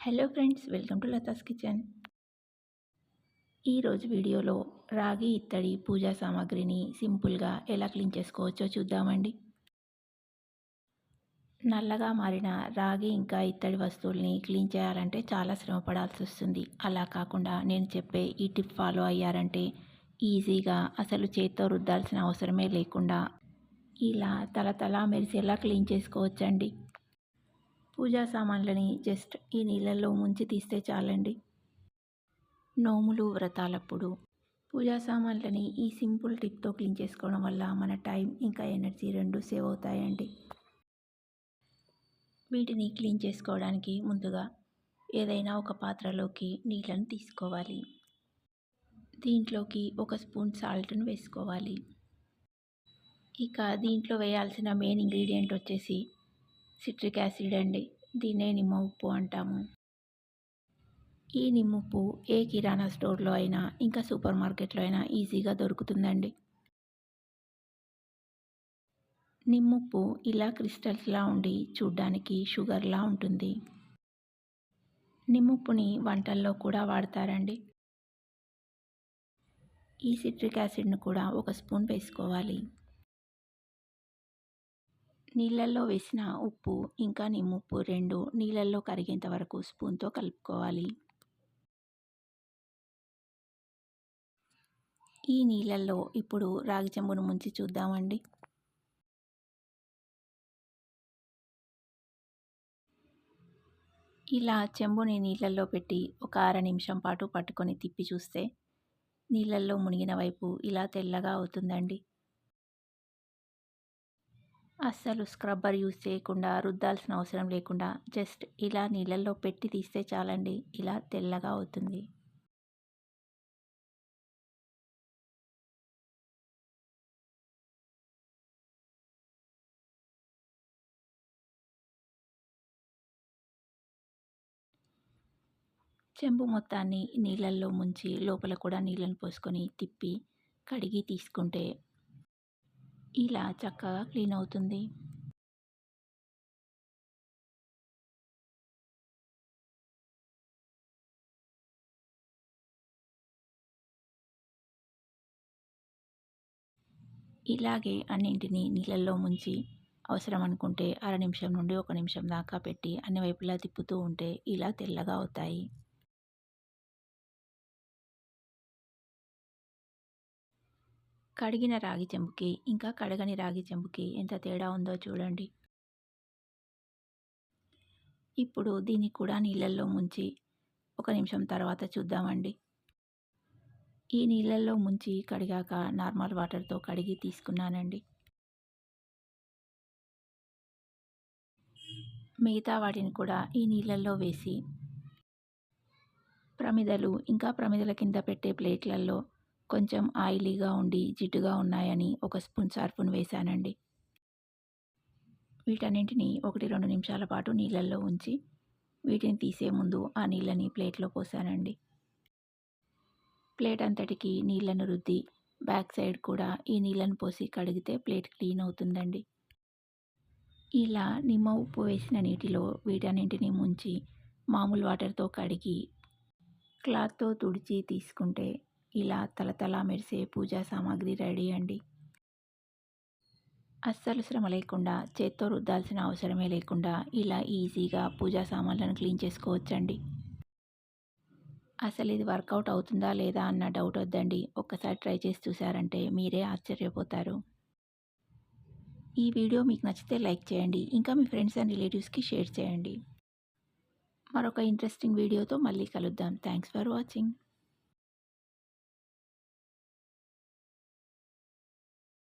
Hello friends welcome to Latha's kitchen. ఈరోజు వీడియోలో రాగి ఇత్తడి పూజా సామాగ్రిని సింపుల్గా ఎలా క్లీన్ చేసుకోవచ్చో చూద్దామండి. నల్లగా మారిన రాగి ఇంకా ఇత్తడి వస్తువుల్ని క్లీన్ చేయాలంటే చాలా శ్రమ పడాల్సి వస్తుంది. అలా కాకుండా నేను చెప్పే ఈ టిప్ ఫాలో అయ్యారంటే ఈజీగా అసలు చేత్తో రుద్దాల్సిన అవసరమే లేకుండా ఇలా తలతలా తల మెరిసేలా క్లీన్ చేసుకోవచ్చండి. పూజా సామాన్లని జస్ట్ ఈ నీళ్ళల్లో ముంచి తీస్తే చాలండి. నోములు వ్రతాలప్పుడు పూజా సామాన్లని ఈ సింపుల్ టిప్తో క్లీన్ చేసుకోవడం వల్ల మన టైం ఇంకా ఎనర్జీ రెండు సేవ్ అవుతాయండి. వీటిని క్లీన్ చేసుకోవడానికి ముందుగా ఏదైనా ఒక పాత్రలోకి నీళ్ళను తీసుకోవాలి. దీంట్లోకి ఒక స్పూన్ సాల్ట్ను వేసుకోవాలి. ఇక దీంట్లో వేయాల్సిన మెయిన్ ఇంగ్రీడియంట్ వచ్చేసి సిట్రిక్ యాసిడ్ అండి. దీన్నే నిమ్మ ఉప్పు అంటాము. ఈ నిమ్ముప్పు ఏ కిరాణా స్టోర్లో అయినా ఇంకా సూపర్ మార్కెట్లో అయినా ఈజీగా దొరుకుతుందండి. నిమ్ముప్పు ఇలా క్రిస్టల్స్లా ఉండి చూడ్డానికి షుగర్లా ఉంటుంది. నిమ్ముప్పుని వంటల్లో కూడా వాడతారండి. ఈ సిట్రిక్ యాసిడ్ను కూడా ఒక స్పూన్ వేసుకోవాలి. నీళ్ళల్లో వేసిన ఉప్పు ఇంకా నిమ్ముప్పు రెండు నీళ్ళల్లో కరిగేంత వరకు స్పూన్తో కలుపుకోవాలి. ఈ నీళ్ళల్లో ఇప్పుడు రాగి చెంబును ముంచి చూద్దామండి. ఇలా చెంబుని నీళ్ళల్లో పెట్టి ఒక అర నిమిషం పాటు పట్టుకొని తిప్పి చూస్తే నీళ్ళల్లో మునిగిన వైపు ఇలా తెల్లగా అవుతుందండి. అస్సలు స్క్రబ్బర్ యూజ్ చేయకుండా రుద్దాల్సిన అవసరం లేకుండా జస్ట్ ఇలా నీళ్ళల్లో పెట్టి తీస్తే చాలండి. ఇలా తెల్లగా అవుతుంది. చెంబు మొత్తాన్ని నీళ్ళల్లో ముంచి లోపల కూడా నీళ్ళని పోసుకొని తిప్పి కడిగి తీసుకుంటే ఇలా చక్కగా క్లీన్ అవుతుంది. ఇలాగే అన్నింటినీ నీళ్ళల్లో ముంచి అవసరం అనుకుంటే అర నిమిషం నుండి ఒక నిమిషం దాకా పెట్టి అన్ని వైపులా తిప్పుతూ ఉంటే ఇలా తెల్లగా అవుతాయి. కడిగిన రాగి చెంబుకి ఇంకా కడగని రాగి చెంబుకి ఎంత తేడా ఉందో చూడండి. ఇప్పుడు దీన్ని కూడా నీళ్ళల్లో ముంచి ఒక నిమిషం తర్వాత చూద్దామండి. ఈ నీళ్ళల్లో ముంచి కడిగాక నార్మల్ వాటర్తో కడిగి తీసుకున్నానండి. మిగతా వాటిని కూడా ఈ నీళ్ళల్లో వేసి ప్రమిదలు ఇంకా ప్రమిదల కింద పెట్టే ప్లేట్లలో కొంచెం ఆయిలీగా ఉండి జిడ్డుగా ఉన్నాయని ఒక స్పూన్ సర్ఫును వేశానండి. వీటన్నింటిని ఒకటి రెండు నిమిషాల పాటు నీళ్ళల్లో ఉంచి వీటిని తీసే ముందు ఆ నీళ్ళని ప్లేట్లో పోసానండి. ప్లేట్ అంతటికి నీళ్ళను రుద్ది బ్యాక్ సైడ్ కూడా ఈ నీళ్ళను పోసి కడిగితే ప్లేట్ క్లీన్ అవుతుందండి. ఇలా నిమ్మ ఉప్పు వేసిన నీటిలో వీటన్నింటిని ముంచి మామూలు వాటర్తో కడిగి క్లాత్తో తుడిచి తీసుకుంటే ఇలా తలతల మెరిసే పూజా సామాగ్రి రెడీ అండి. అస్సలు శ్రమ లేకుండా చేత్తో రుద్దాల్సిన అవసరమే లేకుండా ఇలా ఈజీగా పూజా సామాన్లను క్లీన్ చేసుకోవచ్చండి. అసలు ఇది వర్కౌట్ అవుతుందా లేదా అన్న డౌట్ వద్దండి. ఒక్కసారి ట్రై చేసి చూసారంటే మీరే ఆశ్చర్యపోతారు. ఈ వీడియో మీకు నచ్చితే లైక్ చేయండి. ఇంకా మీ ఫ్రెండ్స్ అండ్ రిలేటివ్స్కి షేర్ చేయండి. మరొక ఇంట్రెస్టింగ్ వీడియోతో మళ్ళీ కలుద్దాం. Thanks for watching.